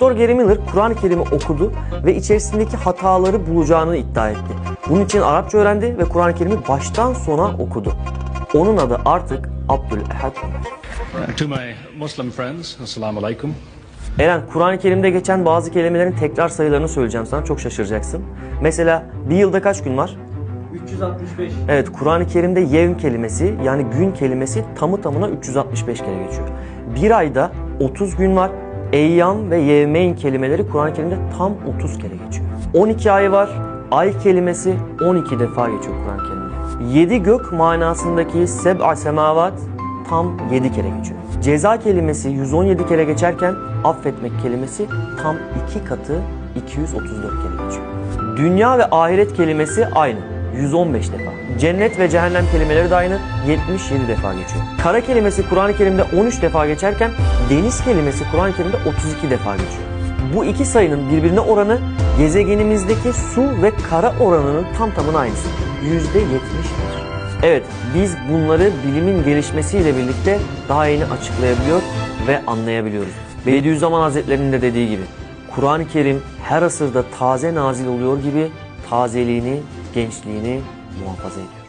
Doktor Gary Miller Kur'an-ı Kerim'i okudu ve içerisindeki hataları bulacağını iddia etti. Bunun için Arapça öğrendi ve Kur'an-ı Kerim'i baştan sona okudu. Onun adı artık Abdülehad Ömer. Uh, To my Muslim friends, Assalamu alaikum. Eren, Kur'an-ı Kerim'de geçen bazı kelimelerin tekrar sayılarını söyleyeceğim sana. Çok şaşıracaksın. Mesela bir yılda kaç gün var? 365. Evet, Kur'an-ı Kerim'de yevm kelimesi yani gün kelimesi tamı tamına 365 kere geçiyor. Bir ayda 30 gün var. Eyyam ve yevmeyn kelimeleri Kur'an-ı Kerim'de tam 30 kere geçiyor. 12 ay var. Ay kelimesi 12 defa geçiyor Kur'an-ı Kerim'de. 7 gök manasındaki seb'a semavat tam 7 kere geçiyor. Ceza kelimesi 117 kere geçerken affetmek kelimesi tam 2 katı 234 kere geçiyor. Dünya ve ahiret kelimesi aynı. 115 defa. Cennet ve cehennem kelimeleri de aynı 77 defa geçiyor. Kara kelimesi Kur'an-ı Kerim'de 13 defa geçerken deniz kelimesi Kur'an-ı Kerim'de 32 defa geçiyor. Bu iki sayının birbirine oranı gezegenimizdeki su ve kara oranının tam tamına aynısı. %71. Evet, biz bunları bilimin gelişmesiyle birlikte daha yeni açıklayabiliyor ve anlayabiliyoruz. Bediüzzaman Hazretleri'nin de dediği gibi, Kur'an-ı Kerim her asırda taze nazil oluyor gibi tazeliğini, gençliğini muhafaza ediyor.